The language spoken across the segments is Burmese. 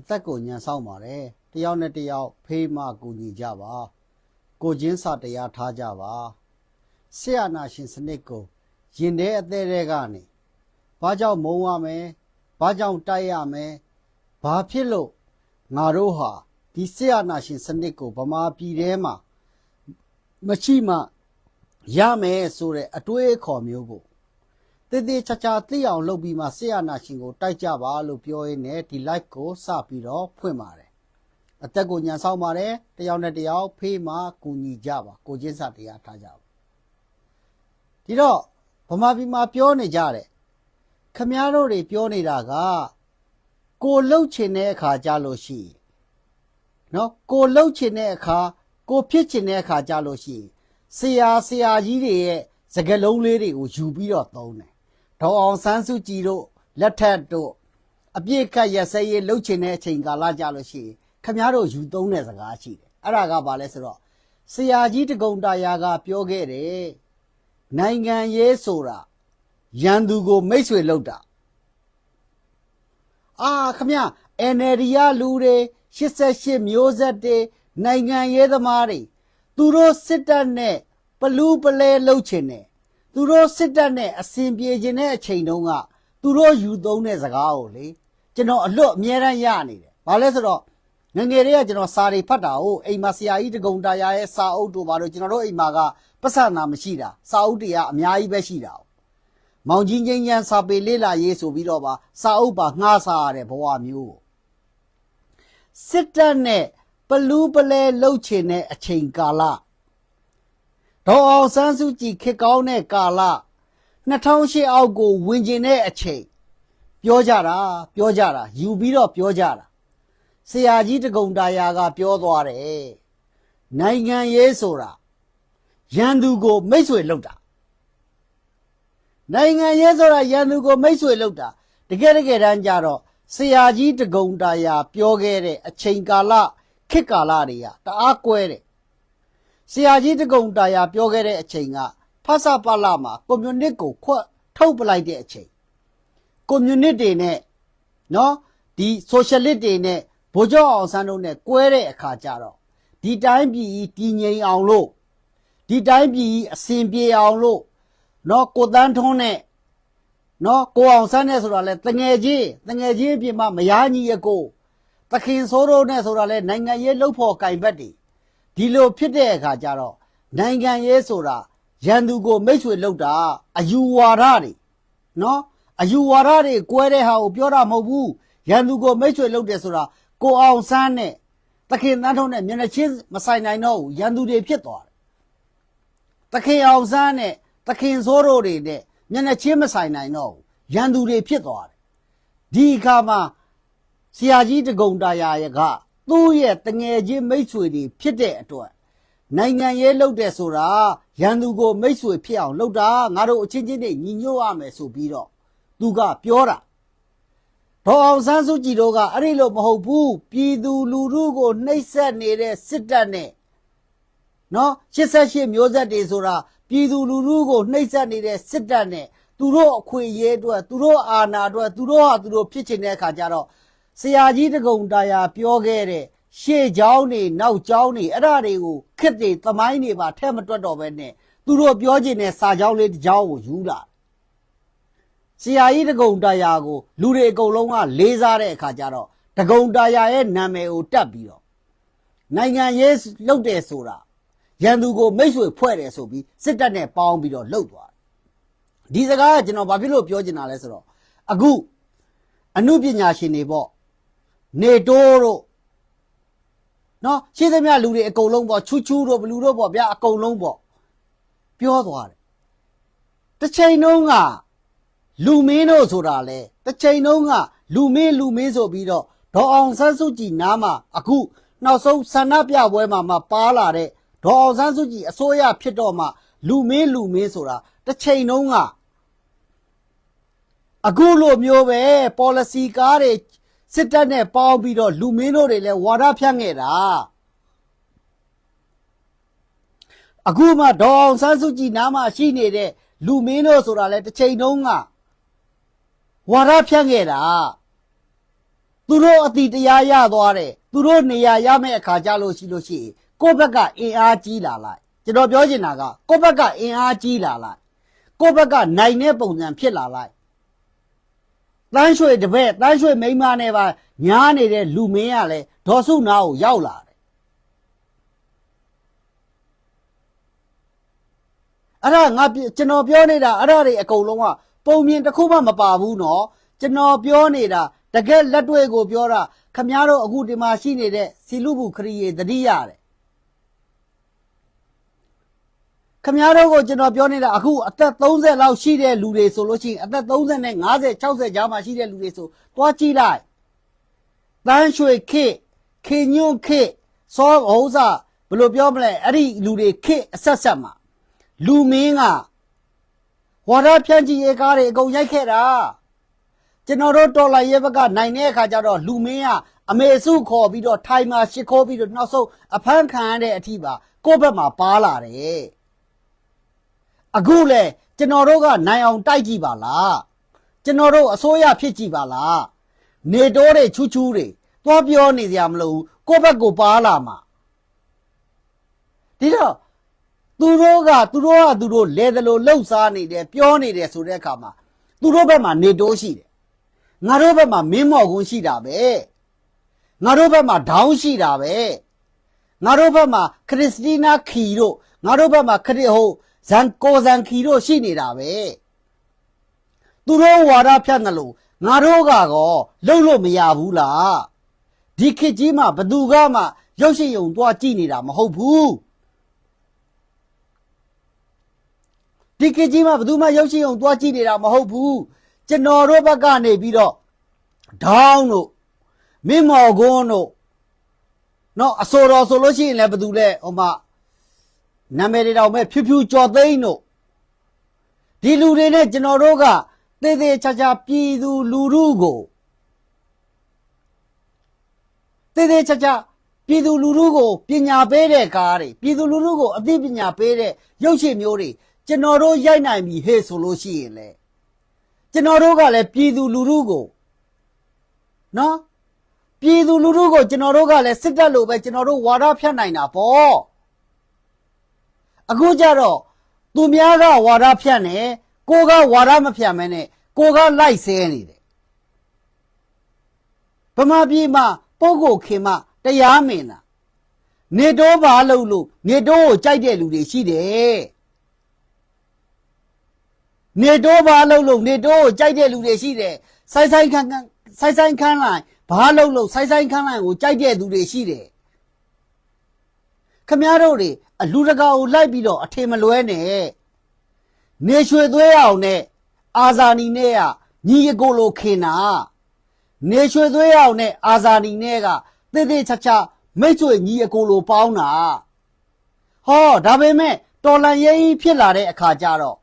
အသက်ကိုညှန်ဆောင်ပါတယ်တယောက်နဲ့တယောက်ဖေးမကူညီကြပါ ကိုချင်းစာတရားထားကြပါဆရာနာရှင်စနစ်ကိုရင်ထဲအသေးတွေကနေဘာကြောင့်မုံရမယ်ဘာကြောင့်တိုက်ရမယ်ဘာဖြစ်လို့ငါတို့ဟာဒီဆရာနာရှင်စနစ်ကိုဗမာပြည်ထဲမှာမရှိမှရမယ်ဆိုတဲ့အတွေးအခေါ်မျိုးကို တည်တည်ချာချာသိအောင်လုပ်ပြီးမှဆရာနာရှင်ကိုတိုက်ကြပါလို့ပြောရင်းနဲ့ဒီ live ကိုစပြီးတော့ဖွင့်ပါတယ်အသက်ကိုညံဆောင်ပါတယ်တယောက်နဲ့တယောက်ဖေးမှကူညီကြပါကိုချင်းစာတရားထားကြပါဒီတော့ဗမာပြည်မှာပြောနေကြတယ်ခမည်းတော်တွေပြောနေတာကကိုလှုပ်ချင်တဲ့အခါကြလို့ရှိရင်နော်ကိုလှုပ်ချင်တဲ့အခါကိုဖြစ်ချင်တဲ့အခါကြလို့ရှိရင်ဆရာဆရာကြီးတွေရဲ့စကလုံးလေးတွေကိုယူပြီးတော့သုံးတယ် ဒေါအောင်ဆန်းစုကြည်တို့လက်ထက်တို့အပြည့်ခတ်ရစဲရေးလှုပ်ချင်တဲ့အချိန်ကာလကြလို့ရှိရင်ခမည်းတော်ယူသုံးတဲ့စကားရှိတယ်အဲ့ဒါကဘာလဲဆိုတော့ဆရာကြီးတကုံတာယာကပြောခဲ့တယ်နိုင်ငံရေးဆိုတာရန်သူကိုမိတ်ဆွေလုပ်တာအာခမ NLD ရလူတွေ88မျိုးဆက်တွေနိုင်ငံရေးသမားတွေသူတို့စစ်တပ်နဲ့ပလူးပလဲလှုပ်ချင်တယ် သူတို့စစ်တပ်နဲ့အစဉ်ပြေခြင်းတဲ့အချိန်တုန်းကသူတို့ယူသုံးတဲ့စကားကိုလေကျွန်တော်အလွတ်အမြဲတမ်းရနေတယ်ဘာလဲဆိုတော့ငယ်ငယ်တွေကကျွန်တော်စာတွေဖတ်တာဟုတ်အိမ်မှာဆရာကြီးတကုံတာယာရဲ့စာအုပ်တို့ဘာလို့ကျွန်တော်တို့အိမ်မှာကပတ်စံနာမရှိတာစာအုပ်တွေကအများကြီးပဲရှိတာဟုတ်မောင်ကြီးငိမ့်ညမ်းစာပေလေးလာရေးဆိုပြီးတော့ပါစာအုပ်ပါငှားစားရတဲ့ဘဝမျိုးကိုစစ်တပ်နဲ့ပလူးပလဲလှုပ်ချင်တဲ့အချိန်ကာလ ဒေါ်အောင်ဆန်းစုကြည်ခေတ်ကောင်းတဲ့ကာလ2008အောက်ကိုဝင်ကျင်တဲ့အချိန်ပြောကြတာပြောကြတာယူပြီးတော့ပြောကြတာဆရာကြီးတကုံတာယာကပြောသွားတယ်နိုင်ငံရေးဆိုတာရန်သူကိုမိတ်ဆွေလုပ်တာနိုင်ငံရေးဆိုတာရန်သူကိုမိတ်ဆွေလုပ်တာတကယ်တကယ်တမ်းကြတော့ဆရာကြီးတကုံတာယာပြောခဲ့တဲ့အချိန်ကာလခေတ်ကာလတွေကတအားကွဲတယ် ဆရာကြီးတကုံတာယာပြောခဲ့တဲ့အချိန်ကဖဆပလမှာကွန်မြူနစ်ကိုခွတ်ထုတ်ပလိုက်တဲ့အချိန်ကွန်မြူနစ်တွေနဲ့နော်ဒီဆိုရှယ်လစ်တွေနဲ့ဗိုလ်ချုပ်အောင်ဆန်းတို့နဲ့ကွဲတဲ့အခါကျတော့ဒီတိုင်းပြည်ကြီးတည်ငြိမ်အောင်လို့ဒီတိုင်းပြည်ကြီးအစဉ်ပြေအောင်လို့နော်ကိုတန်းထွန်းနဲ့နော်ကိုအောင်ဆန်းနဲ့ဆိုတာလဲတငယ်ချင်းတငယ်ချင်းအပြင်မှာမယားညီရဲ့ကိုတခင်ဆိုးတို့နဲ့ဆိုတာလဲနိုင်ငံရေးလှုပ်ဖို့ကင်ဘက်တွေ ဒီလိုဖြစ်တဲ့အခါကျတော့နိုင်ငံရေးဆိုတာရန်သူကိုမိတ်ဆွေလှုပ်တာအယူဝါဒတွေနော်အယူဝါဒတွေကွဲတဲ့ဟာကိုပြောတာမဟုတ်ဘူးရန်သူကိုမိတ်ဆွေလှုပ်တယ်ဆိုတာကိုအောင်ဆန်းနဲ့တခင်တန်းထွန်းနဲ့မျက်နှာချင်းမဆိုင်နိုင်တော့ဘူးရန်သူတွေဖြစ်သွားတယ်သခင်အောင်ဆန်းနဲ့သခင်စိုးတို့တွေနဲ့မျက်နှာချင်းမဆိုင်နိုင်တော့ဘူးရန်သူတွေဖြစ်သွားတယ်ဒီအခါမှာဆရာကြီးတကုံတာယာရဲ့က သူ့ရဲ့တငယ်ချင်းမိတ်ဆွေတွေဖြစ်တဲ့အတွက်နိုင်ငံရေးလုပ်တဲ့ဆိုတာရန်သူကိုမိတ်ဆွေဖြစ်အောင်လုပ်တာငါတို့အချင်းချင်းတွေညီညွတ်ရမယ်ဆိုပြီးတော့သူကပြောတာဒေါ်အောင်ဆန်းစုကြည်တို့ကအဲ့ဒီလိုမဟုတ်ဘူးပြည်သူလူထုကိုနှိပ်စက်နေတဲ့စစ်တပ်နဲ့နော်88မျိုးဆက်တွေဆိုတာပြည်သူလူထုကိုနှိပ်စက်နေတဲ့စစ်တပ်နဲ့သူတို့အခွင့်အရေးအတွက်သူတို့အာဏာအတွက်သူတို့ဟာသူတို့ဖြစ်ချင်တဲ့အခါကျတော့ ဆရာကြီးတကုံတာယာပြောခဲ့တဲ့ရှေ့เจ้าနေနောက်เจ้าနေအဲ့ဒါတွေကိုခစ်တွေသမိုင်းတွေပါထဲမတွက်တော့ပဲနဲ့သူတို့ပြောချင်တဲ့စာကြောင်းလေးတစ်ကြောင်းကိုယူလာဆရာကြီးတကုံတာယာကိုလူတွေအကုန်လုံးကလေးစားတဲ့အခါကျတော့တကုံတာယာရဲ့နာမည်ကိုတက်ပြီးတော့ နိုင်ငံရေးလှုပ်တယ်ဆိုတာရန်သူကိုမိတ်ဆွေဖွဲ့တယ်ဆိုပြီးစစ်တပ်နဲ့ပေါင်းပြီးတော့လှုပ်သွားတယ်ဒီစကားကကျွန်တော်ဘာဖြစ်လို့ပြောချင်တာလဲဆိုတော့အခုအမှုပညာရှင်တွေပေါ့ နေတိုးတို့နော်ရှင်းသမျှလူတွေအကုန်လုံးပေါ့ချူချူတို့ဘလူတို့ပေါ့ဗျာအကုန်လုံးပေါ့ပြောသွားတယ်တစ်ချိန်လုံးကလူမင်းတို့ဆိုတာလေတစ်ချိန်လုံးကလူမင်းလူမင်းဆိုပြီးတော့ဒေါ်အောင်ဆန်းစုကြည်နားမှာအခုနောက်ဆုံးဆန္ဒပြပွဲမှာမှပါလာတဲ့ဒေါ်အောင်ဆန်းစုကြည်အစိုးရဖြစ်တော့မှလူမင်းလူမင်းဆိုတာတစ်ချိန်လုံးကအခုလိုမျိုးပဲ policy ကားတွေ စစ်တပ်နဲ့ပေါင်းပြီးတော့လူမင်းတို့တွေလည်းဝါဒဖြန့်ခဲ့တာအခုမှဒေါ်အောင်ဆန်းစုကြည်နားမှာရှိနေတဲ့လူမင်းတို့ဆိုတာလဲတစ်ချိန်တုန်းကဝါရဖြန့်ခဲ့တာသူတို့အတိတရားရသွားတယ်သူတို့နေရာရမယ့်အခါကြလို့ရှိလို့ရှိရင်ကိုယ့်ဘက်ကအင်အားကြီးလာလိုက်ကျွန်တော်ပြောချင်တာကကိုယ့်ဘက်ကအင်အားကြီးလာလိုက်ကိုယ့်ဘက်ကနိုင်တဲ့ပုံစံဖြစ်လာလိုက် တန်းရွှေတပည့်တန်းရွှေမိန်းမနဲ့ပါညားနေတဲ့လူမင်းကလည်းဒေါ်စုနာကိုရောက်လာတယ်အဲ့ဒါငါပြကျွန်တော်ပြောနေတာအဲ့ဒါတွေအကုန်လုံးကပုံမြင်တစ်ခုမှမပါဘူးနော်ကျွန်တော်ပြောနေတာတကယ်လက်တွေ့ကိုပြောတာခမည်းတော်အခုဒီမှာရှိနေတဲ့စီလူဘူးခရီးရေတတိရတယ် ခမည်းတော်ကိုကျွန်တော်ပြောနေတာအခုအသက်30လောက်ရှိတဲ့လူတွေဆိုလို့ရှိရင်အသက်30နဲ့50 60ကြားမှာရှိတဲ့လူတွေဆိုတွားကြည့်လိုက်တန်းရွှေခေခေညွန့်ခေစောဟောစားဘယ်လိုပြောမလဲအဲ့ဒီလူတွေခေအဆက်ဆက်မှာလူမင်းကဝါဒဖြန့်ချီရေးကားတွေအကုန်ရိုက်ခဲ့တာကျွန်တော်တို့တော်လိုင်ရဲဘက်ကနိုင်တဲ့အခါကျတော့လူမင်းကအမေစုခေါ်ပြီးတော့ထိုင်မှာရှ िख ိုးပြီးတော့နောက်ဆုံးအဖမ်းခံရတဲ့အထိပါကိုယ့်ဘက်မှာပါလာတယ် အခုလေကျွန်တော်တို့ကနိုင်အောင်တိုက်ကြည့်ပါလားကျွန်တော်တို့အစိုးရဖြစ်ကြည့်ပါလားနေတိုးတွေချူးချူးတွေသွားပြောနေကြမလို့ကိုယ့်ဘက်ကိုပါလာမှာဒီတော့သူတို့ကသူတို့ကသူတို့လဲတယ်လို့လှုပ်ရှားနေတယ်ပြောနေတယ်ဆိုတဲ့အခါမှာသူတို့ဘက်မှာနေတိုးရှိတယ်ငါတို့ဘက်မှာမင်းမော်ကွန်းရှိတာပဲငါတို့ဘက်မှာဒေါင်းရှိတာပဲငါတို့ဘက်မှာခရစ်စတီနာခီတို့ငါတို့ဘက်မှာခရစ်ဟုတ် ဇန်ကိုဇန်ခီတို့ရှိနေတာပဲသူတို့ဝါဒဖြတ်တယ်လို့ငါတို့ကကောလှုပ်လို့မရဘူးလားဒီခေတ်ကြီးမှာဘသူကမှရုပ်ရှင်ယုံသွားကြည့်နေတာမဟုတ်ဘူးဒီကကြီးမှဘယ်သူမှရုပ်ရှင်အောင်သွားကြည့်နေတာမဟုတ်ဘူးကျွန်တော်တို့ဘက်ကနေပြီးတော့ဒေါင်းတို့မင်းမော်ကွန်းတို့နော်အစောတော်ဆိုလို့ရှိရင်လည်းဘယ်သူလဲဟိုမှာ နာမည်တွေတော့မဲ့ဖြူဖြူကြော်သိန်းတို့ဒီလူတွေနဲ့ကျွန်တော်တို့ကသေသေးချာချာပြည်သူလူထုကိုသေသေးချာချာပြည်သူလူထုကိုပညာပေးတဲ့ကားတွေပြည်သူလူထုကိုအသိပညာပေးတဲ့ရုပ်ရှင်မျိုးတွေကျွန်တော်တို့ရိုက်နိုင်ပြီဟဲ့ဆိုလို့ရှိရင်လေကျွန်တော်တို့ကလည်းပြည်သူလူထုကိုနော်ပြည်သူလူထုကိုကျွန်တော်တို့ကလည်းစစ်တပ်လိုပဲကျွန်တော်တို့ဝါဒဖြတ်နိုင်တာပေါ့ အခုကျတော့သူများကဝါဒဖြတ်နေကိုကဝါဒမဖြတ်မဲနဲ့ကိုကလိုက်ဆဲနေတယ်ဗမာပြည်မှာပုဂ္ဂိုလ်ခင်မတရားမင်တာနေတော့ပါလို့လို့နေတော့ကိုကြိုက်တဲ့လူတွေရှိတယ်နေတော့ပါလို့လို့နေတော့ကိုကြိုက်တဲ့လူတွေရှိတယ်ဆိုင်ဆိုင်ခန်းခန်းဆိုင်ဆိုင်ခန်းလိုက်ဘာလို့လို့ဆိုင်ဆိုင်ခန်းလိုက်ကိုကြိုက်တဲ့သူတွေရှိတယ်ခမရတို့တွေ အလူတကာကိုလိုက်ပြီးတော့အထင်မလွဲနဲ့နေရွှေသွဲအောင်နဲ့အာဇာနီနဲ့ကညီအကိုလိုခင်တာနေရွှေသွဲအောင်နဲ့အာဇာနီနဲ့ကတေးသေးချာချာမိတ်ဆွေညီအကိုလိုပေါင်းတာဟောဒါပေမဲ့တော်လန်ရေးကြီးဖြစ်လာတဲ့အခါကျတော့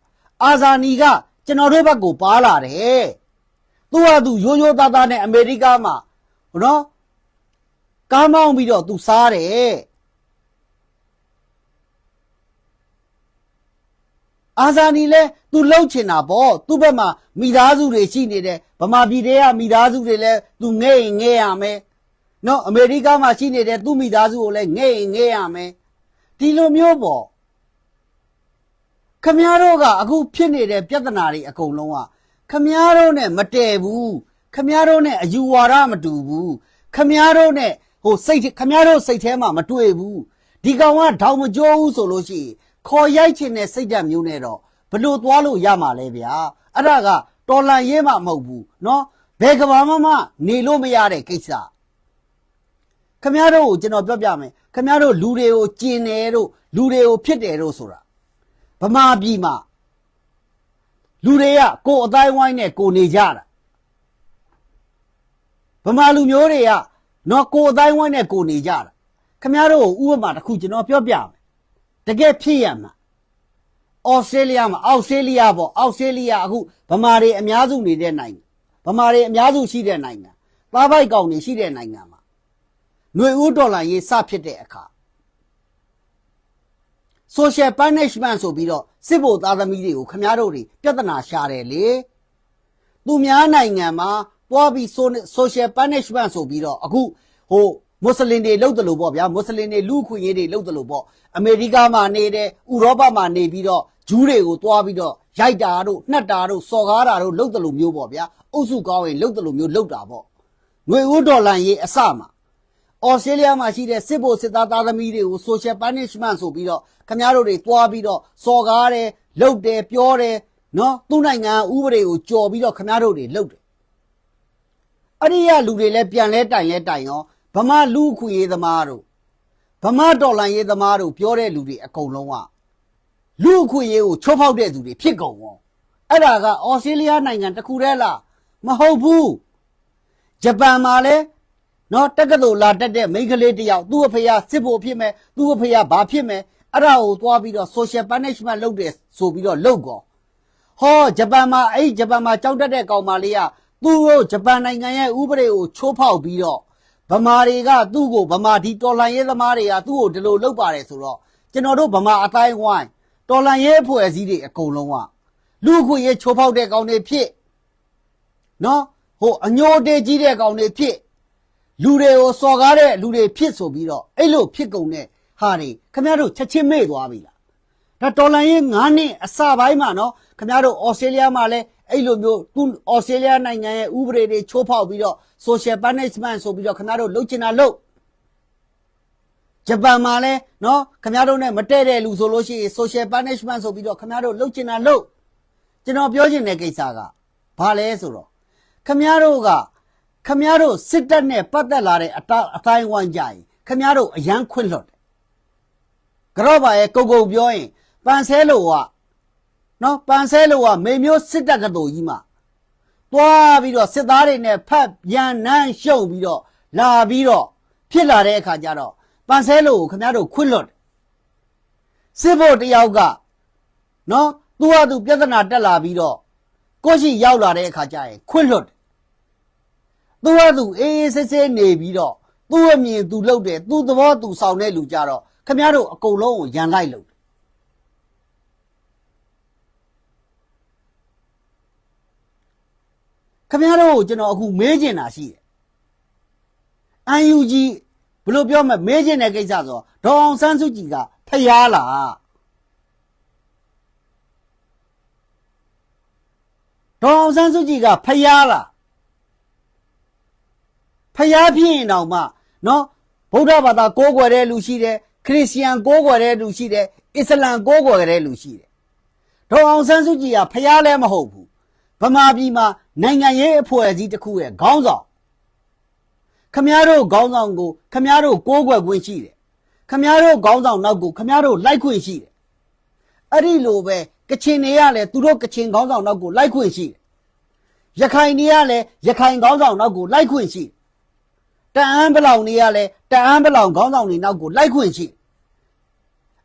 အာဇာနီကကျွန်တော်တို့ဘက်ကိုပါလာတယ်သူကသူရိုးရိုးသားသားနဲ့အမေရိကမှာနော်ကားမောင်းပြီးတော့သူစားတယ် အာဇာနီလဲသူလှုပ်ချင်တာပေါ့သူ့ဘက်မှာမိသားစုတွေရှိနေတယ်ဗမာပြည်တွေကမိသားစုတွေလဲသူငဲ့ရင်ငဲ့ရမယ်နော်အမေရိကမှာရှိနေတဲ့သူ့မိသားစုကိုလဲငဲ့ရင်ငဲ့ရမယ်ဒီလိုမျိုးပေါ့ခမည်းတော်ကအခုဖြစ်နေတဲ့ပြဿနာတွေအကုန်လုံးကခမည်းတော်နဲ့မတည့်ဘူးခမည်းတော်နဲ့အယူဝါဒမတူဘူးခမည်းတော်နဲ့ဟိုစိတ်ခမည်းတော်စိတ်ထဲမှာမတွေ့ဘူးဒီကောင်ကဒေါင်မကျိုးဘူးဆိုလို့ရှိရင် ခေါ်ရိုက်ချင်တဲ့စိတ်ဓာတ်မျိုးနဲ့တော့ဘလို့သွားလို့ရမှာလဲဗျာအဲ့ဒါကတော်လန်ရေးမှမဟုတ်ဘူးเนาะဘယ်ကဘာမှမနေလို့မရတဲ့ကိစ္စခမည်းတော်ကိုကျွန်တော်ပြောပြမယ်ခမည်းတော်လူတွေကိုကျင်တယ်တို့လူတွေကိုဖြစ်တယ်တို့ဆိုတာဗမာပြည်မှာလူတွေကကိုယ်အတိုင်းဝိုင်းနဲ့ကိုယ်နေကြတာဗမာလူမျိုးတွေကနော်ကိုယ်အတိုင်းဝိုင်းနဲ့ကိုယ်နေကြတာခမည်းတော်ကိုဥပမာတစ်ခုကျွန်တော်ပြောပြမယ် ် တကယ်ဖြစ်ရမှာဩစတြေးလျမှာအောက်စတြေးလျပေါ့အောက်စတြေးလျအခုဗမာတွေအများစုနေတဲ့နိုင်ငံဗမာတွေအများစုရှိတဲ့နိုင်ငံသားပိုက်ကောင်တွေရှိတဲ့နိုင်ငံမှာຫນွေဦးဒေါ်လာရေးစဖြစ်တဲ့အခါ social punishment ဆိုပြီးတော့စစ်ဗိုလ်သားသမီးတွေကိုခမားတို့တွေပြဿနာရှာတယ်လေသူများနိုင်ငံမှာသွားပြီး so- social punishment ဆိုပြီးတော့အခုဟို မွတ်စလင်တွေလုပ်တယ်လို့ပေါ့ဗျာမွတ်စလင်တွေလူခွင့်ရေးတွေလုပ်တယ်လို့ပေါ့အမေရိကမှာနေတယ်ဥရောပမှာနေပြီးတော့ဂျူးတွေကိုသွားပြီးတော့ရိုက်တာတို့နှက်တာတို့စော်ကားတာတို့လုပ်တယ်လို့မျိုးပေါ့ဗျာအုပ်စုကောင်းရင်လုပ်တယ်လို့မျိုးလုပ်တာပေါ့ငွေဦးဒေါ်လာရေးအစမှာဩစတြေးလျမှာရှိတဲ့စစ်ဘိုလ်စစ်သားသားသမီးတွေကို social punishment ဆိုပြီးတော့ခမရတို့တွေသွားပြီးတော့စော်ကားတယ်လုပ်တယ်ပြောတယ်နော်သူ့နိုင်ငံဥပဒေကိုကြော်ပြီးတော့ခမရတို့တွေလုပ်တယ်အဲ့ဒီရလူတွေလည်းပြန်လဲတိုင်လဲတိုင်ရော ဗမာလူအခွင့်ရေးသမားတို့ဗမာတော်လန်ရေးသမားတို့ပြောတဲ့လူတွေအကုန်လုံးကလူအခွင့်ရေးကိုချိုးဖောက်တဲ့သူတွေဖြစ်ကုန်ရောအဲ့ဒါကဩစတြေးလျနိုင်ငံတစ်ခုတည်းလားမဟုတ်ဘူးဂျပန်မှာလည်းနော်တက္ကသိုလ်လာတက်တဲ့မိန်းကလေးတစ်ယောက်သူ့အဖေကစစ်ဖို့ဖြစ်မယ်သူ့အဖေကဘာဖြစ်မယ်အဲ့ဒါကိုသွားပြီးတော့ social punishment လုပ်တယ်ဆိုပြီးတော့လုပ်ကောဟောဂျပန်မှာအဲ့ဒီဂျပန်မှာကြောက်တတ်တဲ့ကောင်မလေးကသူ့ကိုဂျပန်နိုင်ငံရဲ့ဥပဒေကိုချိုးဖောက်ပြီးတော့ ဗမာတွေကသူ့ကိုဗမာဒီတော်လန်ရေးသမားတွေကသူ့ကိုဒီလိုလုပ်ပါတယ်ဆိုတော့ကျွန်တော်တို့ဗမာအတိုင်းဝိုင်းတော်လန်ရေးအဖွဲ့အစည်းတွေအကုန်လုံးကလူ့အခွင့်ရေးချိုးဖောက်တဲ့ကောင်တွေဖြစ်နော်ဟိုအညိုတေးကြီးတဲ့ကောင်တွေဖြစ်လူတွေကိုစော်ကားတဲ့လူတွေဖြစ်ဆိုပြီးတော့အဲ့လိုဖြစ်ကုန်တဲ့ဟာတွေခင်ဗျားတို့ချက်ချင်းမေ့သွားပြီလားဒါတော်လန်ရေး9နှစ်အစပိုင်းမှာနော်ခင်ဗျားတို့ဩစတြေးလျမှာလည်း အဲ့လိုမျိုးသူဩစတြေးလျနိုင်ငံရဲ့ဥပဒေတွေချိုးဖောက်ပြီးတော့ social punishment ဆိုပြီးတော့ခင်ဗျားတို့လုပ်ချင်တာလုပ်ဂျပန်မှာလည်းနော်ခင်ဗျားတို့နဲ့မတည့်တဲ့လူဆိုလို့ရှိရင် social punishment ဆိုပြီးတော့ခင်ဗျားတို့လုပ်ချင်တာလုပ်ကျွန်တော်ပြောချင်တဲ့ကိစ္စကဘာလဲဆိုတော့ခင်ဗျားတို့ကခင်ဗျားတို့စစ်တပ်နဲ့ပတ်သက်လာတဲ့အတအတိုင်းဝိုင်းကြရင်ခင်ဗျားတို့အရန်ခွင့်လွတ်တယ်ကတော့ပါရဲ့ကုတ်ကုတ်ပြောရင်ပန်ဆဲလိုက နော်ပန်ဆဲလိုကမေမျိုးစစ်တပ်ကတူကြီးမှာသွားပြီးတော့စစ်သားတွေနဲ့ဖတ်ပြန်နှမ်းရှုံပြီးတော့လာပြီးတော့ဖြစ်လာတဲ့အခါကျတော့ပန်ဆဲလိုကိုခင်ဗျားတို့ခွင့်လွတ်တယ်စစ်ဖို့တယောက်ကနော်သူကသူပြဿနာတက်လာပြီးတော့ကိုယ့်ရှိရောက်လာတဲ့အခါကျရင်ခွင့်လွတ်တယ်သူကသူအေးအေးဆေးဆေးနေပြီးတော့သူ့အမြင်သူလုပ်တယ်သူ့သဘောသူဆောင်တဲ့လူကြတော့ခင်ဗျားတို့အကုန်လုံးကိုရန်လိုက်လို့တယ် ခင်ဗျားတို့ကိုကျွန်တော်အခုမေးချင်တာရှိတယ်။ UNG ဘယ်လိုပြောမလဲမေးချင်တဲ့ကိစ္စဆိုတော့ဒေါအောင်ဆန်းစုကြည်ကဖျားလားဒေါအောင်ဆန်းစုကြည်ကဖျားလားဖျားဖြစ်ရင်တော့မှနော်ဗုဒ္ဓဘာသာကိုးကွယ်တဲ့လူရှိတယ်ခရစ်ယာန်ကိုးကွယ်တဲ့လူရှိတယ်အစ္စလမ်ကိုးကွယ်တဲ့လူရှိတယ်ဒေါအောင်ဆန်းစုကြည်ကဖျားလည်းမဟုတ်ဘူး ဗမာပြည်မှာနိုင်ငံရေးအဖွဲ့အစည်းတစ်ခုရဲ့ခေါင်းဆောင်ခမည်းတော်ခေါင်းဆောင်ကိုခမည်းတော်ကိုးကွယ်ခွင့်ရှိတယ်ခမည်းတော်ခေါင်းဆောင်နောက်ကိုခမည်းတော်လိုက်ခွင့်ရှိတယ်အဲ့ဒီလိုပဲကချင်တွေကလည်းသူတို့ကချင်ခေါင်းဆောင်နောက်ကိုလိုက်ခွင့်ရှိတယ်ရခိုင်တွေကလည်းရခိုင်ခေါင်းဆောင်နောက်ကိုလိုက်ခွင့်ရှိတယ်တအန်းပလောင်တွေကလည်းတအန်းပလောင်ခေါင်းဆောင်တွေနောက်ကိုလိုက်ခွင့်ရှိတယ်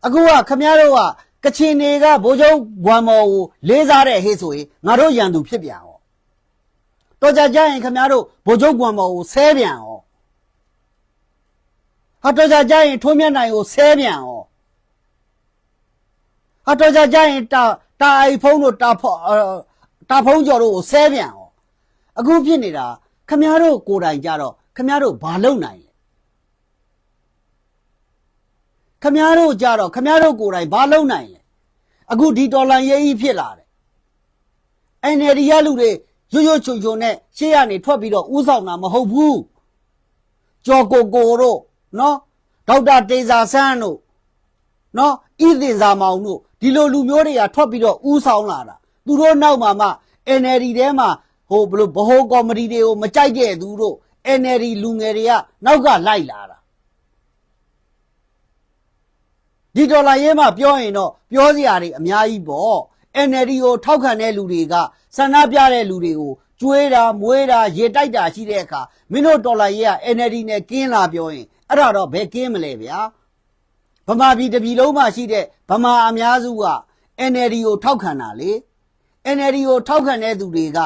အခုကခမည်းတော်က ကချင်တွေကဗိုလ်ချုပ်ဘွမ်မော်ကိုလေးစားတဲ့ဟေ့ဆိုရင်ငါတို့ရန်သူဖြစ်ပြန်ရောတော်ကြကြရင်ခင်ဗျားတို့ဗိုလ်ချုပ်ကွန်မော်ကိုဆဲပြန်ဩဟာတော်ကြကြရင်ထိုးမြတ်နိုင်ကိုဆဲပြန်ဩဟာတော်ကြကြရင်တာတာအိုင်ဖုန်းတို့တာဖုန်းအော်တာဖုန်းကျော်တို့ကိုဆဲပြန်ဩအခုဖြစ်နေတာခင်ဗျားတို့ကိုယ်တိုင်ကြတော့ခင်ဗျားတို့ဘာလုပ်နိုင်လဲ ခင်ဗျားတို့ကြတော့ခင်ဗျားတို့ကိုယ်တိုင်ဘာလုပ်နိုင်လဲအခုဒီဒေါ်လာရေးကြီးဖြစ်လာတယ် NLD ရလူတွေရွရွချွန်ချွန်နဲ့ရှေ့ကနေထွက်ပြီးတော့ဥဆောင်တာမဟုတ်ဘူးကြော်ကိုကိုတို့နော်ဒေါက်တာတေဇာဆန်းတို့နော်ဣသင်ဇာမောင်တို့ဒီလိုလူမျိုးတွေကထွက်ပြီးတော့ဥဆောင်လာတာသူတို့နောက်မှာမှ NLD ထဲမှာဟိုဘလို့ဘ ਹੁ ကော်မတီတွေကိုမကြိုက်တဲ့သူတို့ NLD လူငယ်တွေကနောက်ကလိုက်လာတာ ဒီဒေါ်လာရေးမှာပြောရင်တော့ပြောစရာတွေအများကြီးပေါ့ NLD ကိုထောက်ခံတဲ့လူတွေကဆန္ဒပြတဲ့လူတွေကိုကျွေးတာမွေးတာရေတိုက်တာရှိတဲ့အခါမင်းတို့ဒေါ်လာရေးက NLD နဲ့ကင်းလာပြောရင်အဲ့ဒါတော့ဘယ်ကင်းမလဲဗျာဗမာပြည်တစ်ပြည်လုံးမှာရှိတဲ့ဗမာအများစုက NLD ကိုထောက်ခံတာလေ NLD ကိုထောက်ခံတဲ့သူတွေက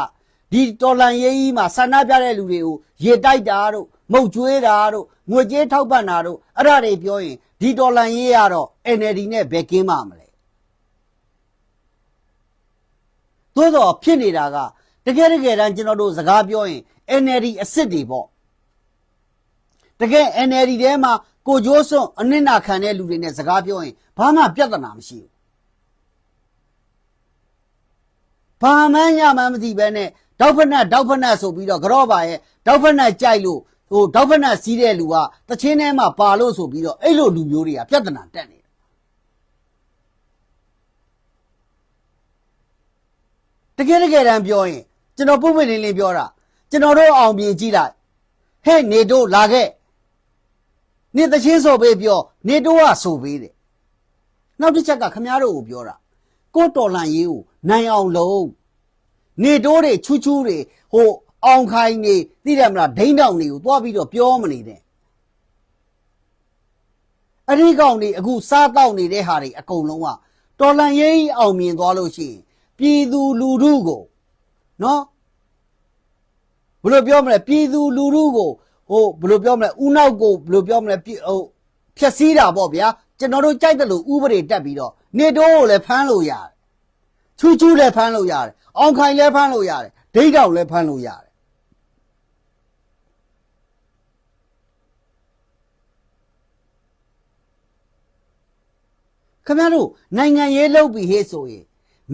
ဒီတော်လန်ရေးကြီးမှာဆန္ဒပြတဲ့လူတွေကိုရေတိုက်တာတို့ မုတ်ကျွေးတာတို့ငွေကြေးထောက်ပံ့တာတို့အဲ့ဒါတွေပြောရင်ဒီတော်လန်ရေးကတော့ NLD နဲ့ဘယ်ကင်းမှမလဲသို့တော့ဖြစ်နေတာကတကယ်တကယ်တမ်းကျွန်တော်တို့စကားပြောရင် NLD အစ်စ်တွေပေါ့တကယ် NLD ထဲမှာကိုကျိုးစွန့်အနစ်နာခံတဲ့လူတွေနဲ့စကားပြောရင်ဘာမှပြဿနာမရှိဘူးဘာမှညမှမသိပဲနဲ့တောက်ဖက်နဲ့တောက်ဖက်နဲ့ဆိုပြီးတော့ကြော့ပါရဲ့တောက်ဖက်နဲ့ကြိုက်လို့ ဟိုတောက်ဖက်နဲ့စီးတဲ့လူကတချင်းထဲမှာပါလို့ဆိုပြီးတော့အဲ့လိုလူမျိုးတွေကပြဿနာတက်နေတယ်တကယ်တကယ်တမ်းပြောရင်ကျွန်တော်ပုံပွင့်လင်းလင်းပြောတာကျွန်တော်တို့အောင်မြင်ကြည့်လိုက်ဟဲ့နေတို့လာခဲ့နေတချင်းဆိုပေးပြောနေတို့ကဆိုပေးတယ်နောက်တစ်ချက်ကခမားတို့ကိုပြောတာကိုတော်လန်ရေးကိုနိုင်အောင်လုပ်နေတိုးတွေချူးချူးတွေဟို အောင်ခိုင်းနေသိတယ်မလားဒိန်းတောင်တွေကိုတွားပြီးတော့ပြောမနေနဲ့အရိကောင်တွေအခုစားတော့နေတဲ့ဟာတွေအကုန်လုံးကတော်လန်ရေးအောင်မြင်သွားလို့ရှိရင်ပြည်သူလူထုကိုနော်ဘယ်လိုပြောမလဲပြည်သူလူထုကိုဟိုဘယ်လိုပြောမလဲဥနောက်ကိုဘယ်လိုပြောမလဲပြည်ဟိုဖြက်စီးတာပေါ့ဗျာကျွန်တော်တို့ကြိုက်တယ်လို့ဥပဒေတက်ပြီးတော့နေတိုးကိုလည်းဖမ်းလို့ရတယ်ချူးချူးလည်းဖမ်းလို့ရတယ်အောင်ခိုင်လည်းဖမ်းလို့ရတယ်ဒိတ်တောင်လည်းဖမ်းလို့ရတယ် ခင်ဗျားတို့နိုင်ငံရေးလုပ်ပြီးဟေ့ဆိုရင်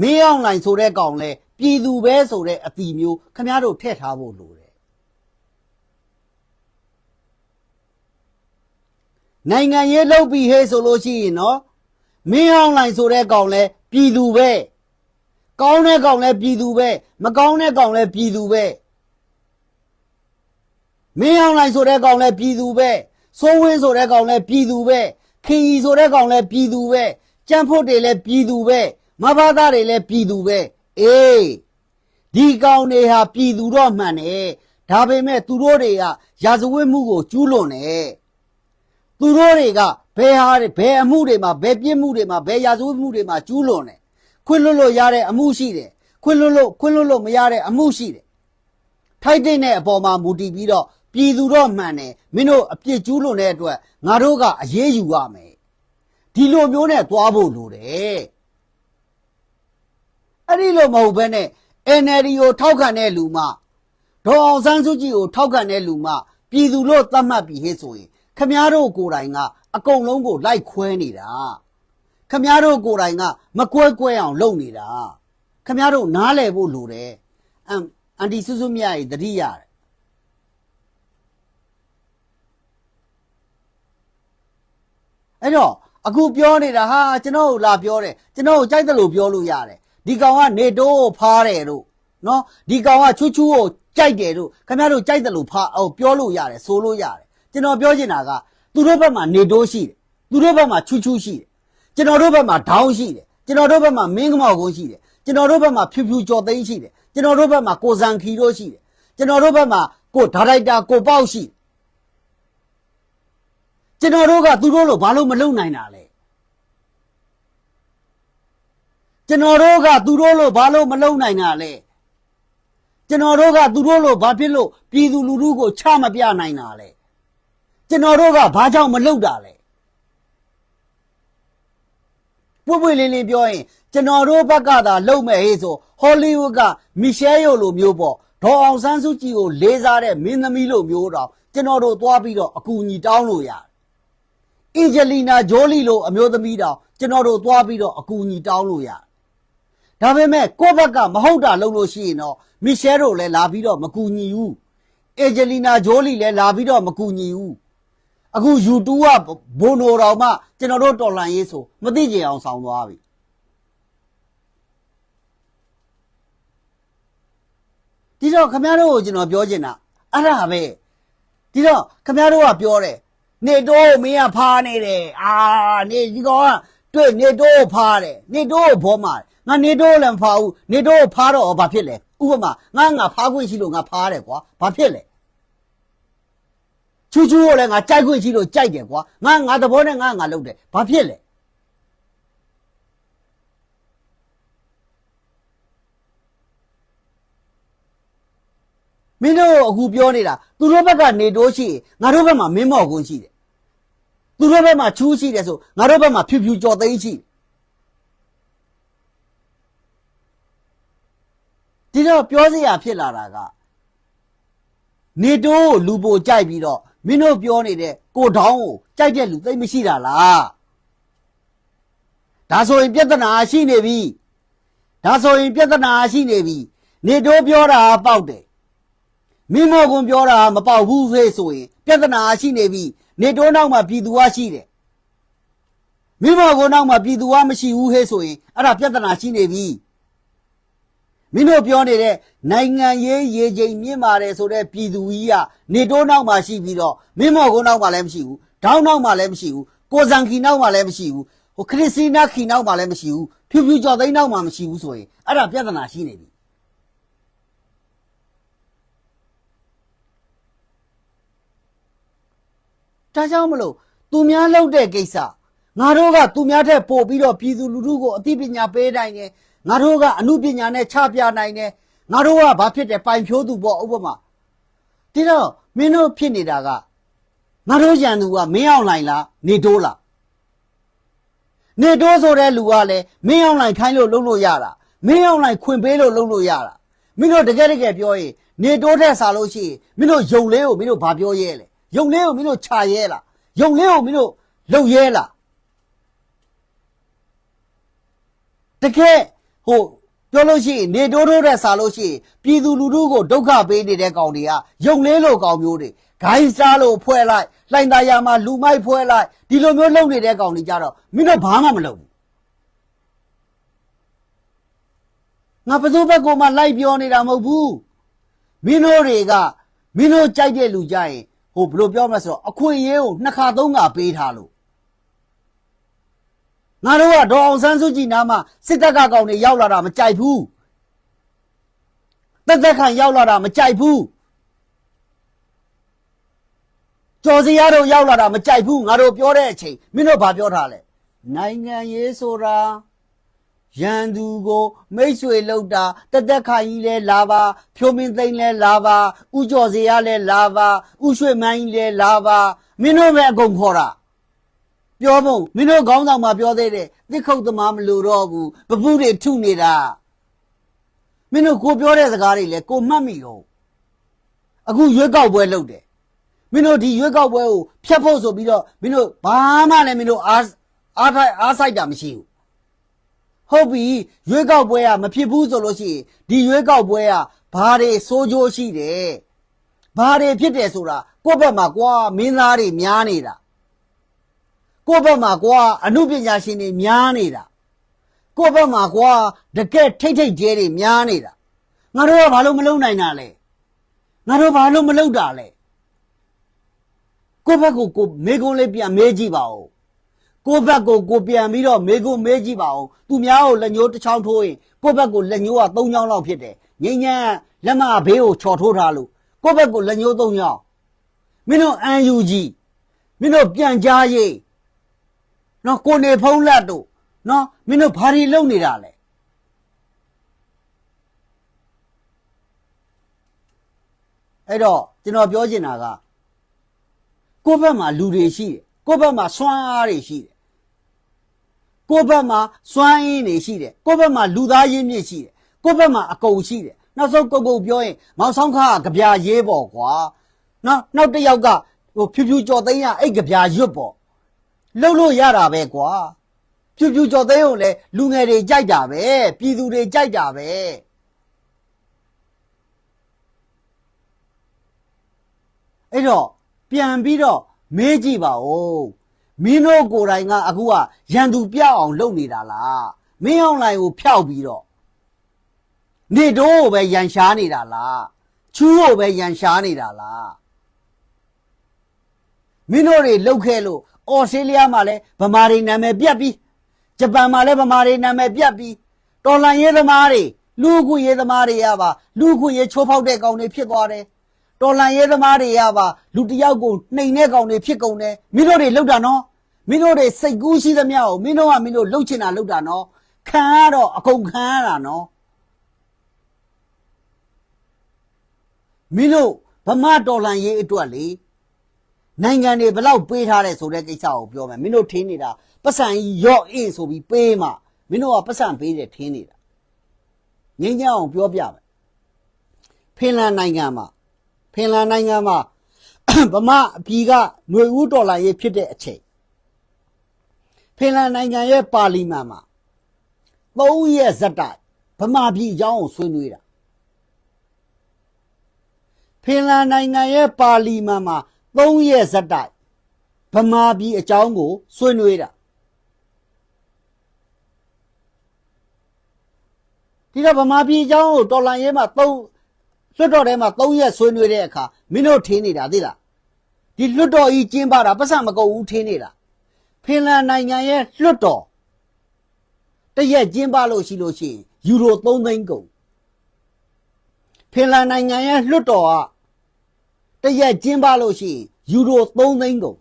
မင်းအောင်လိုင်ဆိုတဲ့ကောင်လဲပြည်သူပဲဆိုတဲ့အတီမျိုးခင်ဗျားတို့ထည့်ထားဖို့လိုတယ်နိုင်ငံရေးလုပ်ပြီးဟေ့ဆိုလို့ရှိရင်နော်မင်းအောင်လိုင်ဆိုတဲ့ကောင်လဲပြည်သူပဲကောင်းတဲ့ကောင်လဲပြည်သူပဲမကောင်းတဲ့ကောင်လဲပြည်သူပဲမင်းအောင်လိုင်ဆိုတဲ့ကောင်လဲပြည်သူပဲစိုးဝင်းဆိုတဲ့ကောင်လဲပြည်သူပဲ ခင်ကြီးဆိုတဲ့ကောင်လဲပြည်သူပဲကြံ့ဖို့တွေလဲပြည်သူပဲမဘာသားတွေလဲပြည်သူပဲအေးဒီကောင်တွေဟာပြည်သူတော့မှန်တယ်ဒါပေမဲ့သူတို့တွေကရာဇဝတ်မှုကိုကျူးလွန်တယ်သူတို့တွေကဘယ်ဟာတွေဘယ်အမှုတွေမှာဘယ်ပြစ်မှုတွေမှာဘယ်ရာဇဝတ်မှုတွေမှာကျူးလွန်တယ်ခွင့်လွတ်လို့ရတဲ့အမှုရှိတယ်ခွင့်လွတ်လို့ခွင့်လွတ်လို့မရတဲ့အမှုရှိတယ်ထိုက်တဲ့အပေါ်မှာမူတည်ပြီးတော့ ပြည်သူတော့မှန်တယ်မင်းတို့အပြစ်ကျူးလွန်တဲ့အတွက်ငါတို့ကအရေးယူရမယ်ဒီလိုမျိုးနဲ့သွားဖို့လိုတယ်အဲ့ဒီလိုမဟုတ်ဘဲနဲ့ NLD ကိုထောက်ခံတဲ့လူမှဒေါ်အောင်ဆန်းစုကြည်ကိုထောက်ခံတဲ့လူမှပြည်သူလို့သတ်မှတ်ပြီးဟဲ့ဆိုရင်ခမားတို့ကိုယ်တိုင်ကအကုန်လုံးကိုလိုက်ခွဲနေတာခမားတို့ကိုယ်တိုင်ကမကွဲကွဲအောင်လုပ်နေတာခမားတို့နားလည်ဖို့လိုတယ်အမ်အန်တီစုစုမြတ်ကြီးတတိရတယ် အဲ့တော့အခုပြောနေတာဟာကျွန်တော်ကိုလာပြောတယ်ကျွန်တော်ကိုကြိုက်တယ်လို့ပြောလို့ရတယ်ဒီကောင်ကနေတိုးကိုဖားတယ်တို့နော်ဒီကောင်ကချူးချူးကိုကြိုက်တယ်တို့ခင်ဗျားတို့ကြိုက်တယ်လို့ဖားဟိုပြောလို့ရတယ်ဆိုလို့ရတယ်ကျွန်တော်ပြောချင်တာကသူတို့ဘက်မှာနေတိုးရှိတယ်သူတို့ဘက်မှာချူးချူးရှိတယ်ကျွန်တော်တို့ဘက်မှာဒေါင်းရှိတယ်ကျွန်တော်တို့ဘက်မှာမင်းကမောက်ကုန်းရှိတယ်ကျွန်တော်တို့ဘက်မှာဖြူဖြူကြော်သိန်းရှိတယ်ကျွန်တော်တို့ဘက်မှာကိုဇန်ခီတို့ရှိတယ်ကျွန်တော်တို့ဘက်မှာကိုဒါရိုက်တာကိုပေါ့ရှိတယ် ကျွန်တော်တို့ကသူတို့လိုဘာလို့မလုပ်နိုင်တာလဲကျွန်တော်တို့ကသူတို့လိုဘာလို့မလုပ်နိုင်တာလဲကျွန်တော်တို့ကသူတို့လိုဘာဖြစ်လို့ပြည်သူလူထုကိုချမပြနိုင်တာလဲကျွန်တော်တို့ကဘာကြောင့်မလုပ်တာလဲပွပွလင်းလင်းပြောရင်ကျွန်တော်တို့ဘက်ကသာလုပ်မဲ့ဟေးဆိုဟောလိဝုဒ်ကမီရှဲယိုလိုမျိုးပေါ့ဒေါ်အောင်ဆန်းစုကြည်ကိုလေးစားတဲ့မင်းသမီးလိုမျိုးတော့ကျွန်တော်တို့သွားပြီးတော့အကူအညီတောင်းလို့ရတယ် အင်ဂျလီနာဂျိုလီလိုအမျိုးသမီးတောင်ကျွန်တော်တို့သွားပြီးတော့အကူအညီတောင်းလို့ရတယ်ဒါပေမဲ့ကိုယ့်ဘက်ကမဟုတ်တာလုပ်လို့ရှိရင်တော့မီရှဲတို့လည်းလာပြီးတော့မကူညီဘူးအင်ဂျလီနာဂျိုလီလည်းလာပြီးတော့မကူညီဘူးအခု YouTube ကဘိုနိုတော်မှကျွန်တော်တို့တော်လှန်ရေးဆိုမသိကြအောင်ဆောင်သွားပြီဒီတော့ခမရတို့ကိုကျွန်တော်ပြောချင်တာအဲ့ဒါပဲဒီတော့ခမရတို့ကပြောတယ် နေတိုးမင်းကဖားနေတယ်အာနေဒီကောင်ကတွေ့နေတိုးဖားတယ်နေတိုးဘောမှာငါနေတိုးလည်းမဖားဘူးနေတိုးဖားတော့ဘာဖြစ်လဲဥပမာငါငါဖားခွင့်ရှိလို့ငါဖားတယ်ကွာဘာဖြစ်လဲချူချူကိုလည်းငါကြိုက်ခွင့်ရှိလို့ကြိုက်တယ်ကွာငါငါသဘောနဲ့ငါငါလုပ်တယ်ဘာဖြစ်လဲမင်းတို့အခုပြောနေတာသူတို့ဘက်ကနေတိုးရှိရင်ငါတို့ဘက်မှာမင်းမောက်ခွင့်ရှိတယ် သူတို့ဘက်မှာချူးရှိတယ်ဆိုငါတို့ဘက်မှာဖြူဖြူကြော်သိန်းရှိတယ်ဒီတော့ပြောစရာဖြစ်လာတာကနေတိုးကိုလူပိုကြိုက်ပြီးတော့မင်းတို့ပြောနေတဲ့ကိုတောင်းကိုကြိုက်တဲ့လူသိပ်မရှိတာလားဒါဆိုရင်ပြဿနာရှိနေပြီဒါဆိုရင်ပြဿနာရှိနေပြီနေတိုးပြောတာကပေါက်တယ်မင်းမောကွန်ပြောတာကမပေါက်ဘူးဖေးဆိုရင်ပြဿနာရှိနေပြီ နေတိုးနောက်မှာပြည်သူကရှိတယ်မင်းမောကွန်နောက်မှာပြည်သူကမရှိဘူးဟဲ့ဆိုရင်အဲ့ဒါပြဿနာရှိနေပြီမင်းတို့ပြောနေတဲ့နိုင်ငံရေးရေချိန်မြင့်ပါတယ်ဆိုတဲ့ပြည်သူကြီးကနေတိုးနောက်မှာရှိပြီးတော့မင်းမော်ကုန်းနောက်မှာလည်းမရှိဘူးဒေါင်းနောက်မှာလည်းမရှိဘူးကိုဇန်ခီနောက်မှာလည်းမရှိဘူးဟိုခရစ်စီနာခီနောက်မှာလည်းမရှိဘူးဖြူဖြူကျော်သိန်းနောက်မှာမရှိဘူးဆိုရင်အဲ့ဒါပြဿနာရှိနေပြီ ဒါကြောင့်မလို့သူများလုပ်တဲ့ကိစ္စငါတို့ကသူများထက်ပို့ပြီးတော့ပြည်သူလူထုကိုအသိပညာပေးနိုင်တယ်ငါတို့ကအမှုပညာနဲ့ချပြနိုင်တယ်ငါတို့ကဘာဖြစ်တယ်ပိုင်ဖြိုးသူပေါ့ဥပမာဒီတော့မင်းတို့ဖြစ်နေတာကငါတို့ရန်သူကမင်းအောင်လိုက်လားနေတိုးလားနေတိုးဆိုတဲ့လူကလည်းမင်းအောင်လိုက်ခိုင်းလို့လုပ်လို့ရတာမင်းအောင်လိုက်ခွင်ပေးလို့လုပ်လို့ရတာမင်းတို့တကယ်တကယ်ပြောရင်နေတိုးတဲ့စားလို့ရှိရင်မင်းတို့ယုံလေးကိုမင်းတို့ဘာပြောရဲလဲ ယုံလေးကိုမင်းတို့ခြာရဲလားယုံလေးကိုမင်းတို့လှုပ်ရဲလားတကယ်ဟိုပြောလို့ရှိရင်နေတိုးတိုးတဲ့စားလို့ရှိရင်ပြည်သူလူထုကိုဒုက္ခပေးနေတဲ့ကောင်တွေကယုံလေးလိုကောင်မျိုးတွေဂိုင်းစတားလို့ဖွဲ့လိုက်လှိုင်သားရမှာလူမိုက်ဖွဲ့လိုက်ဒီလိုမျိုးလုပ်နေတဲ့ကောင်တွေကြတော့မင်းတို့ဘာမှမလုပ်ဘူးငါဘယ်သူဘက်ကမှလိုက်ပြောနေတာမဟုတ်ဘူးမင်းတို့တွေကမင်းတို့ကြိုက်တဲ့လူကြရင် ဟိုဘယ်လိုပြောမလဲဆိုတော့အခွင့်အရေးကိုနှစ်ခါသုံးခါပေးထားလို့ငါတို့ကဒေါ်အောင်ဆန်းစုကြည်နားမှာစစ်တပ်ကကောင်တွေရောက်လာတာမကြိုက်ဘူးတက်တက်ခံရောက်လာတာမကြိုက်ဘူးကျော်စရာတို့ရောက်လာတာမကြိုက်ဘူးငါတို့ပြောတဲ့အချိန်မင်းတို့ဘာပြောထားလဲနိုင်ငံရေးဆိုတာ ရန်သူကိုမိတ်ဆွေလောက်တာတက်တက်ခိုင်ကြီးလဲလာပါဖြိုးမင်းသိန်းလဲလာပါဥကျော်စရာလဲလာပါဥရွှေမိုင်းကြီးလဲလာပါမင်းတို့ပဲအကုန်ခေါ်တာပြောဖို့မင်းတို့ခေါင်းဆောင်မှာပြောသေးတယ်တစ်ခုတ်သမားမလို့တော့ဘူးပပုတွေထုနေတာမင်းတို့ကိုပြောတဲ့စကားတွေလဲကိုမှတ်မိတော့အခုရွေးကောက်ပွဲလုပ်တယ်မင်းတို့ဒီရွေးကောက်ပွဲကိုဖျက်ဖို့ဆိုပြီးတော့မင်းတို့ဘာမှလည်းမင်းတို့အားအားထိုက်အားဆိုင်တာမရှိဘူး ဟုတ်ပြီရွေးကောက်ပွဲကမဖြစ်ဘူးဆိုလို့ရှိရင်ဒီရွေးကောက်ပွဲကဘာတွေစိုးကျိုးရှိတယ်ဘာတွေဖြစ်တယ်ဆိုတာကိုယ့်ဘက်မှာကွာမင်းသားတွေများနေတာကိုယ့်ဘက်မှာကွာအမှုပညာရှင်တွေများနေတာကိုယ့်ဘက်မှာကွာတကယ်ထိတ်ထိတ်ကျဲတွေများနေတာငါတို့ကဘာလို့မလုံနိုင်တာလဲငါတို့ဘာလို့မလုံတာလဲကိုယ့်ဘက်ကိုကိုမေကုန်းလေးပြန်မေးကြည့်ပါဦး ကိုယ့်ဘက်ကိုကိုပြန်ပြီးတော့မေကုန်းမေးကြည့်ပါဦးသူများကိုလက်ညှိုးတစ်ချောင်းထိုးရင်ကိုယ့်ဘက်ကိုလက်ညှိုးက၃ချောင်းလောက်ဖြစ်တယ်ငိမ့်ညံ့လက်မဘေးကိုချော်ထိုးထားလို့ကိုယ့်ဘက်ကိုလက်ညှိုး၃ချောင်းမင်းတို့အန်ယူကြီးမင်းတို့ပြန်ကြားရေးနော်ကိုနေဖုံးလက်တို့နော်မင်းတို့ဘာတွေလုပ်နေတာလဲအဲ့တော့ကျွန်တော်ပြောချင်တာကကိုယ့်ဘက်မှာလူတွေရှိတယ်ကိုယ့်ဘက်မှာစွမ်းအားတွေရှိတယ် ကိုယ့်ဘက်မှာစွမ်းရင်းတွေရှိတယ်ကိုယ့်ဘက်မှာလူသားရင်းမြစ်ရှိတယ်ကိုယ့်ဘက်မှာအကုန်ရှိတယ်နောက်ဆုံးကုတ်ကုတ်ပြောရင်မောင်ဆောင်ခါကကြပြာရေးပေါ့ကွာနော်နောက်တစ်ယောက်ကဟိုဖြူဖြူကြော်သိန်းကအဲ့ကြပြာရွတ်ပေါ့လှုပ်လို့ရတာပဲကွာပြူပြူကြော်သိန်းကိုလည်းလူငယ်တွေကြိုက်တာပဲပြည်သူတွေကြိုက်တာပဲအဲ့တော့ပြန်ပြီးတော့မေးကြည့်ပါဦး မင်းတို့ကိုယ်တိုင်ကအခုကရန်သူပြောက်အောင်လုပ်နေတာလားမင်းအောင်လိုင်ကိုဖျောက်ပြီးတော့နေတိုးကိုပဲရန်ရှားနေတာလားချူးကိုပဲရန်ရှားနေတာလားမင်းတို့တွေလှုပ်ခဲ့လို့အော်စတြေးလျမှာလည်းဗမာတွေနာမည်ပြတ်ပြီးဂျပန်မှာလည်းဗမာတွေနာမည်ပြတ်ပြီးတော်လန်ရေးသမားတွေလူအခွင့်ရေးသမားတွေရပါလူအခွင့်ရေးချိုးဖောက်တဲ့ကောင်တွေဖြစ်သွားတယ်တော်လန်ရေးသမားတွေရပါလူတစ်ယောက်ကိုနှိမ်တဲ့ကောင်တွေဖြစ်ကုန်တယ်မင်းတို့တွေလှုပ်တာနော် မင်းတို့တွေစိတ်ကူးရှိသမျှကိုမင်းတို့ကမင်းတို့လှုပ်ချင်တာလှုပ်တာနော်ခံရတော့အကုန်ခံရတာနော်မင်းတို့ဗမာတော်လန်ရေးအတွက်လေနိုင်ငံတွေဘလောက်ပေးထားတယ်ဆိုတဲ့ကိစ္စကိုပြောမယ်မင်းတို့ထင်းနေတာပတ်စံကြီးရော့အင်းဆိုပြီးပေးမှမင်းတို့ကပတ်စံပေးတယ်ထင်းနေတာငင်းကြအောင်ပြောပြမယ်ဖင်လန်နိုင်ငံမှာဖင်လန်နိုင်ငံမှာဗမာအပြည်ကຫນွေဦးတော်လှန်ရေးဖြစ်တဲ့အချိန် ဖင်လန်နိုင်ငံရဲ့ပါလီမန်မှာသုံးရက်ဇက်တိုက်ဗမာပြည်အကြောင်းကိုဆွေးနွေးတာဖင်လန်နိုင်ငံရဲ့ပါလီမန်မှာသုံးရက်ဇက်တိုက်ဗမာပြည်အကြောင်းကိုဆွေးနွေးတာဒီတော့ဗမာပြည်အကြောင်းကိုတော်လှန်ရေးမှာသုံးလွတ်တော်ထဲမှာသုံးရက်ဆွေးနွေးတဲ့အခါမင်းတို့ထင်းနေတာသိလားဒီလွတ်တော်ကြီးကျင်းပတာပတ်စံမကုန်ဘူးထင်းနေတာ ဖင်လန်နိုင်ငံရဲ့လွတ်တော်တရက်ကျင်းပလို့ရှိလို့ရှိရင်ယူရို3သိန်းကုန်ဖင်လန်နိုင်ငံရဲ့လွတ်တော်ကတရက်ကျင်းပလို့ရှိရင်ယူရို3သိန်းကုန်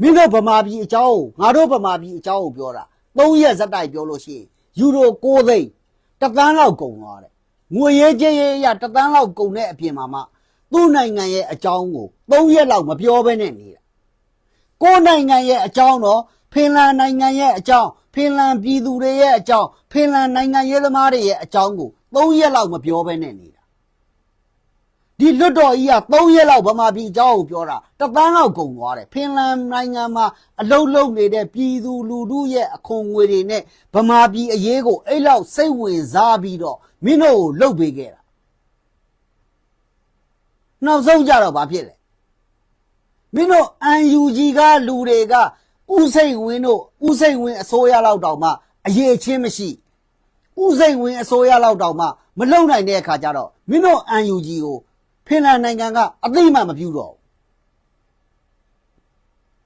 မင်းတို့ဗမာပြည်အကြောင်းကိုငါတို့ဗမာပြည်အကြောင်းကိုပြောတာ3ရက်ဇက်တိုက်ပြောလို့ရှိရင်ယူရို6သိန်းတစ်သန်းလောက်ကုန်သွားတယ်ငွေရေးကြေးရေးအရတစ်သန်းလောက်ကုန်တဲ့အပြင်မှာမှသူ့နိုင်ငံရဲ့အကြောင်းကို၃ရက်လောက်မပြောဘဲနဲ့နေတာ ကိုယ်နိုင်ငံရဲ့အကြောင်းတော့ဖင်လန်နိုင်ငံရဲ့အကြောင်းဖင်လန်ပြည်သူတွေရဲ့အကြောင်းဖင်လန်နိုင်ငံရေးသမားတွေရဲ့အကြောင်းကို၃ရက်လောက်မပြောဘဲနဲ့နေတာဒီလွတ်တော်ကြီးက၃ရက်လောက်ဗမာပြည်အကြောင်းကိုပြောတာတစ်ပန်းလောက်ကုန်သွားတယ်ဖင်လန်နိုင်ငံမှာအလုံးလုံးနေတဲ့ပြည်သူလူထုရဲ့အခွန်ငွေတွေနဲ့ဗမာပြည်အရေးကိုအဲ့လောက်စိတ်ဝင်စားပြီးတော့မင်းတို့ကိုလှုပ်ပေးခဲ့တာနောက်ဆုံးကြတော့ဘာဖြစ်လဲ မင်းတို့ UNG ကလူတွေကဥစိတ်ဝင်းတို့ဥစိတ်ဝင်းအစိုးရလောက်တောင်မှအရေးချင်းမရှိဥစိတ်ဝင်းအစိုးရလောက်တောင်မှမလုံနိုင်တဲ့အခါကျတော့မင်းတို့ UNG ကိုဖင်လန်နိုင်ငံကအသိမှမပြုတော့ဘူး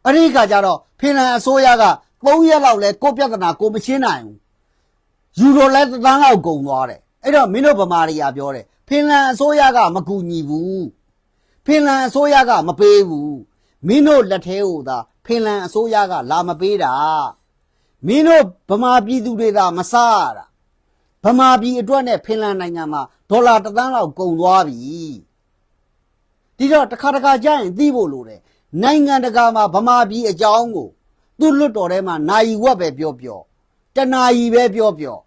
အဲ့ဒီအခါကျတော့ဖင်လန်အစိုးရက3ရက်လောက်လဲကိုယ့်ပြဿနာကိုမချင်းနိုင်ဘူးယူရိုလဲတစ်သန်းလောက်ကုန်သွားတယ်အဲ့တော့မင်းတို့ဗမာတွေကပြောတယ်ဖင်လန်အစိုးရကမကူညီဘူးဖင်လန်အစိုးရကမပေးဘူး မင်းတို့လက်ထဲကိုသာဖင်လန်အစိုးရကလာမပေးတာမင်းတို့ဗမာပြည်သူတွေသာမစားရတာဗမာပြည်အတွက်နဲ့ဖင်လန်နိုင်ငံမှာဒေါ်လာတစ်သန်းလောက်ကုန်သွားပြီဒီတော့တစ်ခါတစ်ခါကြာရင်သိဖို့လိုတယ်နိုင်ငံတကာမှာဗမာပြည်အကြောင်းကိုသူ့လွတ်တော်ထဲမှာနိုင်ဝက်ပဲပြောပြောတနာယီပဲပြောပြော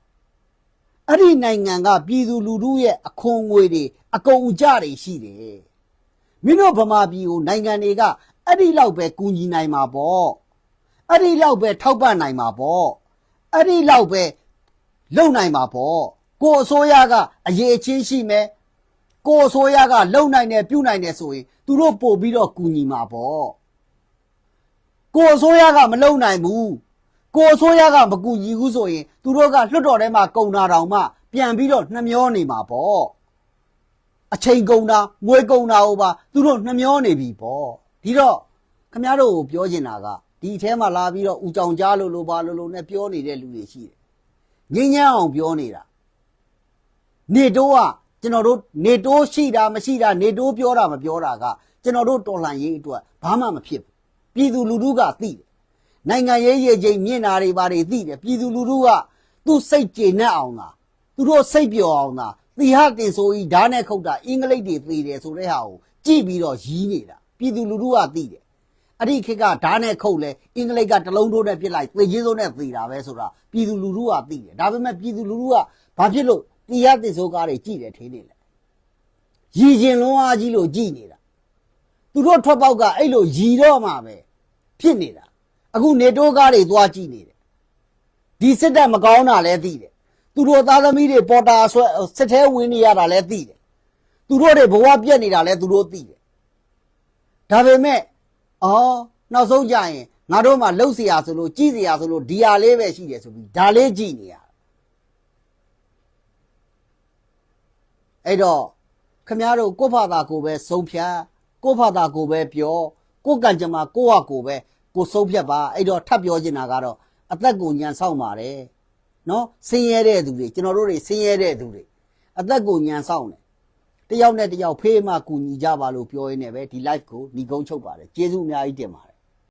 အဲ့ဒီနိုင်ငံကပြည်သူလူထုရဲ့အခွန်ငွေတွေအကုန်အကျတွေရှိတယ်မင်းတို့ဗမာပြည်ကိုနိုင်ငံတွေက အဲ့ဒီလောက်ပဲကူညီနိုင်မှာပေါ့အဲ့ဒီလောက်ပဲထောက်ပံ့နိုင်မှာပေါ့အဲ့ဒီလောက်ပဲလုံနိုင်မှာပေါ့ကိုအစိုးရကအရေးအချင်းရှိမယ်ကိုအစိုးရကလုံနိုင်တယ်ပြုနိုင်တယ်ဆိုရင်သူတို့ပို့ပြီးတော့ကူညီမှာပေါ့ကိုအစိုးရကမလုံနိုင်ဘူးကိုအစိုးရကမကူညီဘူးဆိုရင်သူတို့ကလွတ်တော်ထဲမှာကုံတာတောင်မှ ပြန်ပြီးတော့နှမျောနေမှာပေါ့အချိန်ကုံတာငွေကုံတာဟိုပါသူတို့နှမျောနေပြီပေါ့ ဒီတော့ခမရတို့ကိုပြောချင်တာကဒီအထဲမှာလာပြီးတော့ဦးကြောင်ကြားလို့လို့ပါလို့လို့နဲ့ပြောနေတဲ့လူတွေရှိတယ်ငင်းညမ်းအောင်ပြောနေတာနေတိုးကကျွန်တော်တို့နေတိုးရှိတာမရှိတာနေတိုးပြောတာမပြောတာကကျွန်တော်တို့တော်လှန်ရေးအတွက်ဘာမှမဖြစ်ဘူးပြည်သူလူထုကသိတယ်နိုင်ငံရေးရေချိန်မြင့်တာတွေဘာတွေသိတယ်ပြည်သူလူထုကသူ့စိတ်ကျေနပ်အောင်လားသူတို့စိတ်ပျော်အောင်လားသီဟတင်ဆိုကြီးဓာတ်နဲ့ခုတ်တာအင်္ဂလိပ်တွေသိတယ်ဆိုတဲ့ဟာကိုကြည့်ပြီးတော့ရီးနေတာ ပြည်သူလူထုကသိတယ်အဲ့ဒီခေတ်ကဓာတ်နဲ့ခုတ်လဲအင်္ဂလိပ်ကတလုံးတိုးနဲ့ပြစ်လိုက်သေချင်းစုံနဲ့သေတာပဲဆိုတာပြည်သူလူထုကသိတယ်ဒါပေမဲ့ပြည်သူလူထုကဘာဖြစ်လို့သီဟတင်ဆိုကားတွေကြည့်တယ်ထင်းနေလဲရီကျင်လွန်အားကြီးလို့ကြည့်နေတာသူတို့ထွက်ပေါက်ကအဲ့လိုရီတော့မှပဲဖြစ်နေတာအခုနေတိုးကားတွေသွားကြည့်နေတယ်ဒီစစ်တပ်မကောင်းတာလည်းသိတယ်သူတို့သားသမီးတွေပေါ်တာဆွဲစစ်ထဲဝင်နေရတာလည်းသိတယ်သူတို့တွေဘဝပြက်နေတာလည်းသူတို့သိတယ် ဒါပေမဲ့အော်နောက်ဆုံးကြရင်ငါတို့မှလှုပ်เสียဆိုလို့ကြည်เสียဆိုလို့ဒီဟာလေးပဲရှိတယ်ဆိုပြီးဒါလေးကြည့်နေရအဲ့တော့ခမည်းတော်ကိုယ့်ဘာသာကိုပဲစုံဖြတ်ကိုယ့်ဘာသာကိုပဲပြောကိုယ့်ကံကြမ္မာကိုယ့်ဟာကိုယ်ပဲ ကိုဆုံးဖြတ်ပါအဲ့တော့ထပ်ပြောချင်တာကတော့အသက်ကိုညံဆောင်ပါတယ်နော်ဆင်းရဲတဲ့သူတွေကျွန်တော်တို့တွေဆင်းရဲတဲ့သူတွေအသက်ကိုညံဆောင်တယ် တယောက်နဲ့တယောက်ဖေးမှကူညီကြပါလို့ပြောရင်းနဲ့ပဲဒီ live ကိုညီကုန်းချုပ်ပါတယ်ကျေးဇူးအများကြီးတင်ပါတယ်